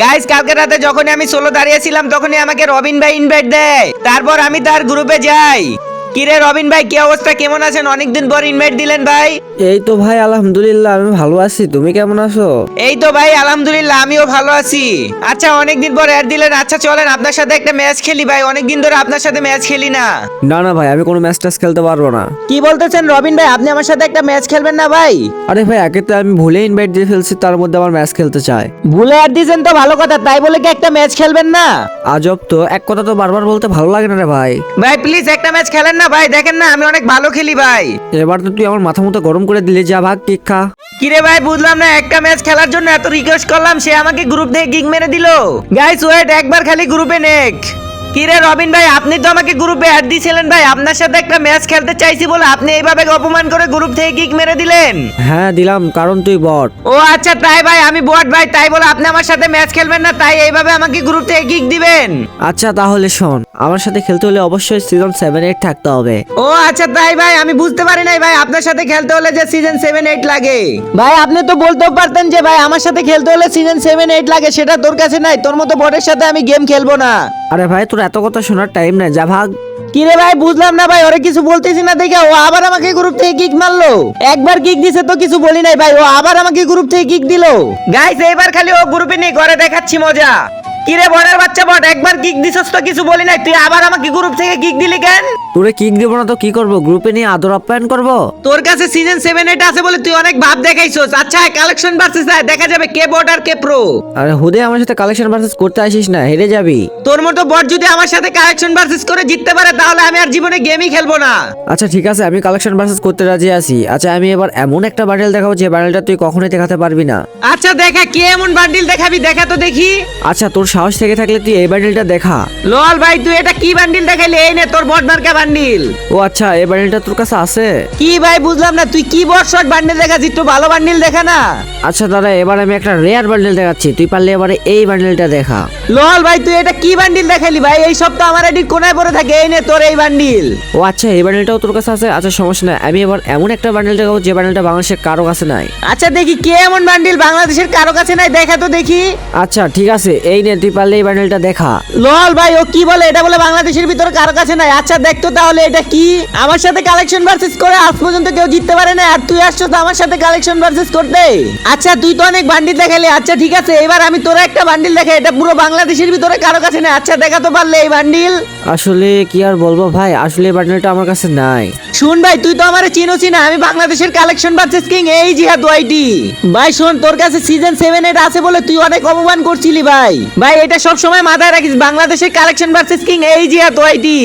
Guys কালকে রাতে যখনই আমি সোলো দাঁড়িয়েছিলাম, তখনই আমাকে রবিন ভাই ইনভাইট দেয়। তারপর আমি তার গ্রুপে যাই। কিরে রবিন ভাই কি অবস্থা? কেমন আছেন? অনেকদিন পর ইনভাইট দিলেন ভাই। এই তো ভাই আলহামদুলিল্লাহ আমি ভালো আছি। তুমি কেমন আছো? এই তো ভাই আলহামদুলিল্লাহ আমিও ভালো আছি। আচ্ছা অনেকদিন পর অ্যাড দিলেন। আচ্ছা চলেন আপনার সাথে একটা ম্যাচ খেলি ভাই। অনেকদিন ধরে আপনার সাথে ম্যাচ খেলি না। না না ভাই আমি কোনো ম্যাচ ট্যাচ খেলতে পারব না। কি বলতেছেন রবিন ভাই? আপনি আমার সাথে একটা ম্যাচ খেলবেন না ভাই? আরে ভাই একে তো আমি ভুলে ইনভাইট দিয়ে ফেলছি তার মধ্যে আমার ম্যাচ খেলতে চায়। ভুলে অ্যাড দিয়েছেন তো ভালো কথা তাই বলে কি একটা ম্যাচ খেলবেন না? আজব তো এক কথা তো বারবার বলতে ভালো লাগে না রে ভাই। ভাই প্লিজ একটা ম্যাচ খেলেন না ভাই দেখেন না আমি অনেক ভালো খেলি ভাই। এবার তো তুই আমার মাথা মতো গরম করে দিলে যা ভাগ কেক খা। কিরে ভাই বুঝলাম না একটা ম্যাচ খেলার জন্য এত রিকোয়েস্ট করলাম সে আমাকে গ্রুপ থেকে গিগ মেরে দিল। গাইস ওয়েট একবার খালি গ্রুপে নেক। কিরে রবিন ভাই আপনি তো আমাকে গ্রুপে অ্যাড দিয়েছিলেন ভাই। আপনার সাথে একটা ম্যাচ খেলতে চাইছি বলে আপনি এইভাবে অপমান করে গ্রুপ থেকে কিক মেরে দিলেন। হ্যাঁ দিলাম কারণ তুই বট। ও আচ্ছা তাই ভাই আমি বট ভাই তাই বলে আপনি আমার সাথে ম্যাচ খেলবেন না তাই এইভাবে আমাকে গ্রুপ থেকে কিক দিবেন। আচ্ছা তাহলে শোন আমার সাথে খেলতে হলে অবশ্যই সিজন সেভেন এইট থাকতে হবে। ও আচ্ছা তাই ভাই আমি বুঝতে পারি নাই ভাই আপনার সাথে খেলতে হলে যে সিজন সেভেন এইট লাগে। ভাই আপনি তো বলতেও পারতেন যে ভাই আমার সাথে খেলতে হলে সিজন সেভেন এইট লাগে সেটা তোর কাছে নাই তোর মতো বটের সাথে আমি গেম খেলব না। আরে ভাই তোর এত কথা শোনার টাইম নাই যা ভাগ। কিরে ভাই বুঝলাম না ভাই ওরে কিছু বলতেছি না দেখে ও আবার আমাকে গ্রুপ থেকে কিক মারলো। একবার কিক দিছে তো কিছু বলি নাই ভাই ও আবার আমাকে গ্রুপ থেকে কিক দিলো। গাইস এইবার খালি ও গ্রুপে নিয়ে ঘরে দেখাচ্ছি মজা। কিরে বড়ের বাচ্চা বট একবার কিক দিছস তো কিছু বলি নাই। তুই আবার আমাকে গ্রুপ থেকে কিক দিলি কেন? তোরে কিক দিব না তো কি করব? গ্রুপে নিয়ে আদর আপ্যায়ন করব? তোর কাছে সিজন সেভেন এইট আছে বলে তুই অনেক ভাব দেখাইছস। আচ্ছা কালেকশন ভার্সেস দেখা যাবে কে বট আর কে প্রো আরে হুদে আমার সাথে কালেকশন ভার্সেস করতে আসিস না হেরে যাবি। তোর মতো বট যদি আমার সাথে কালেকশন ভার্সেস করে জিততে পারে তাহলে আমি আর জীবনে গেমই খেলব না। আচ্ছা ঠিক আছে আমি কালেকশন ভার্সেস করতে রাজি আছি। আচ্ছা আমি এবার এমন একটা বান্ডেল দেখাবো যে বান্ডেলটা তুই কখনোই দেখাতে পারবি না। আচ্ছা দেখা কে এমন বান্ডিল দেখাবি? দেখা তো দেখি। আচ্ছা তোর সাহস থেকে থাকলে তুই এই বান্ডেলটা দেখা। লল ভাই তুই এটা কি বান্ডিল দেখাইলি এই নে তোর বট মার্কা বান্ডিল ও আচ্ছা এই বান্ডেলটা তোর কাছে আছে? কি ভাই বুঝলাম না তুই কি বট শট বান্ডিল দেখাচ্ছিস? একটু ভালো বান্ডিল দেখা না। আচ্ছা দাদা এবার আমি একটা রেয়ার বান্ডিল দেখাচ্ছি। তুই পারলে এবারে এই বান্ডেলটা দেখা। লল ভাই তুই এটা কি বান্ডিল দেখাইলি ভাই? এই সপ্তাহ আমার এডিট কোনায় পড়ে থাকে এই নে তোর এই বান্ডিল ও আচ্ছা এই বান্ডেলটাও তোর কাছে আছে? আচ্ছা সমস্যা নাই আমি এবার এমন একটা বান্ডিল দেখাবো যে বান্ডেলটা বাংলাদেশের কারও কাছে নাই। আচ্ছা দেখি কে এমন বান্ডিল বাংলাদেশের কারও কাছে নাই? দেখা তো দেখি। আচ্ছা ঠিক আছে এই নে তুই পারলে এই বান্ডেলটা দেখা। লল ভাই ও কি বলে? এটা বলে বাংলাদেশের ভিতরে কারও কাছে নাই। আচ্ছা দেখতো তাহলে এটা কি? আমার সাথে কালেকশন ভার্সেস করে আজ পর্যন্ত কেউ জিততে পারে না আর তুই আসছো তো আমার সাথে কালেকশন ভার্সেস করতে। আচ্ছা তুই তো অনেক বান্ডিল দেখালি। আচ্ছা ঠিক আছে এবার আমি তোর একটা বান্ডিল দেখাই। এটা পুরো বাংলাদেশের ভিতরে কারও কাছে নাই। আচ্ছা দেখা তো পারলে এই বান্ডিল। আসলে কি আর বলব ভাই আসলে এই বান্ডেলটা আমার কাছে নাই। শুন ভাই তুই তো আমার চিনো চিনা আমি বাংলাদেশের কালেকশন ভার্সেস কিং এই জিহাদ ওয়াইটি। ভাই শোন তোর কাছে সিজন সেভেন এর আছে বলে তুই অনেক অপমান করছিলি ভাই। ভাই এটা সব সময় মাথায় রাখিস বাংলাদেশের কালেকশন ভার্সেস কিং এই জিহাদ ওয়াইটি